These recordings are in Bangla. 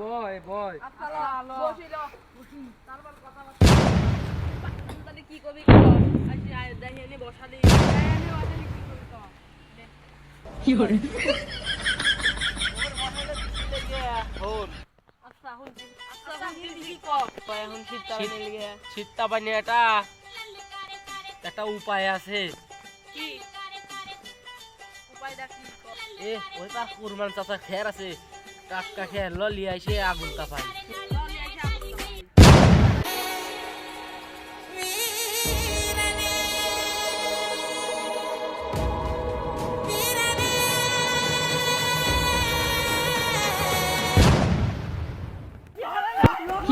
বয় বয় কি আয় দেখি এনে বসা দিই 有人。হুন আচ্ছা কি কর গিয়ে শীতটা বানিয়ে এটা একটা উপায় আছে। এ ওই তার কুরমান চাচা খের আছে। টাটকা খের লিয়ে আইসে আগুন তাপাই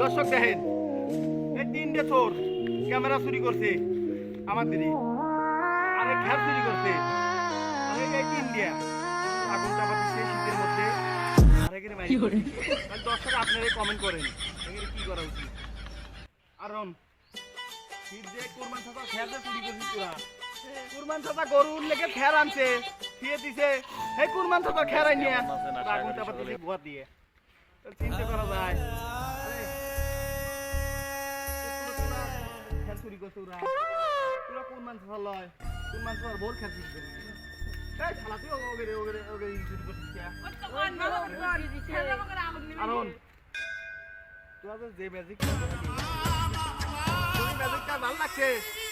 দর্শক দেখেন এই তিনটে চোর ক্যামেরা চুরি করছে আমার দিদি। আরে ঘ্যাপ চুরি করছে। এই তিন দিয়া আগুন চাপা শীতের মধ্যে। দর্শক আপনারা কমেন্ট করেন কি করা উচিত? শীত কোরবান খেয়ার চুরি করছিস তোরা কুরবান চাচা গরুর লেগে খের আনছে দিয়ে দিছে। হে কুরবান চাচা খের আনিয়া আগুন চাপা দিছে গোয়া দিয়ে। চিন্তা করা যায়। খের চুরি করছে ওরা। তোরা কুরবান চাচা লয়। কুরবান চাচার বোর খের চুরি করছে। এই শালা তুই ওগেরে ওগেরে ওগেরে চুরি করছিস কে? আরন তোরা তো যে ম্যাজিক ম্যাজিকটা ভালো লাগছে।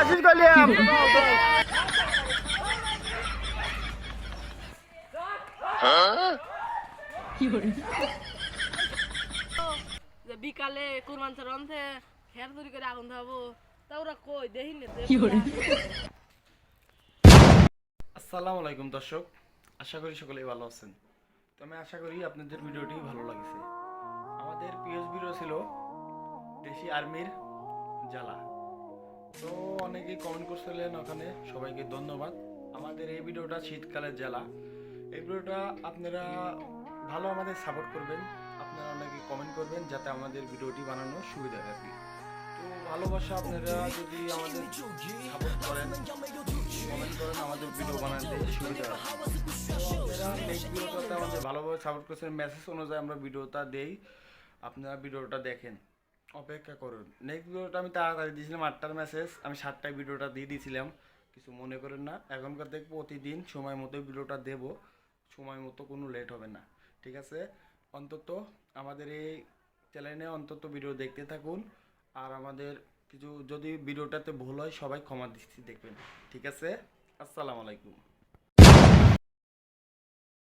আসিস গলিয়াম বিকালে কুরমান রন্ধে হের চুরি করে আগুন ধাবো তা ওরা কই দেখিনি আসসালামু আলাইকুম দর্শক। আশা করি সকলেই ভালো আছেন। তো আমি আশা করি আপনাদের ভিডিওটি ভালো লাগছে। আমাদের পিএস ভিডিও ছিল দেশি আর্মির জ্বালা। তো অনেকেই কমেন্ট করছিলেন ওখানে, সবাইকে ধন্যবাদ। আমাদের এই ভিডিওটা শীতকালের জ্বালা। এই ভিডিওটা আপনারা ভালো আমাদের সাপোর্ট করবেন। আপনারা অনেকে কমেন্ট করবেন যাতে আমাদের ভিডিওটি বানানোর সুবিধা থাকে। তো ভালোবাসা আপনারা যদি আমাদের সাপোর্ট করেন কমেন্ট করেন, আমাদের ভিডিও বানাতে সুবিধা আপনারা আমাদের ভালোভাবে সাপোর্ট করছেন। মেসেজ অনুযায়ী আমরা ভিডিওটা দেই। আপনারা ভিডিওটা দেখেন। অপেক্ষা করুন। নেক্সট ভিডিওটা আমি তাড়াতাড়ি দিয়েছিলাম, আটটার মেসেজ আমি সাতটায় ভিডিওটা দিয়ে দিয়েছিলাম। কিছু মনে করেন না। এখনকার থেকে প্রতিদিন সময় মতো ভিডিওটা দেব। সময় মতো কোনো লেট হবে না। ঠিক আছে? অন্তত আমাদের এই চ্যানেলে অন্তত ভিডিও দেখতে থাকুন। আর আমাদের কিছু যদি ভিডিওটাতে ভুল হয়, সবাই ক্ষমা দৃষ্টি দেখবেন। ঠিক আছে? আসসালামু আলাইকুম।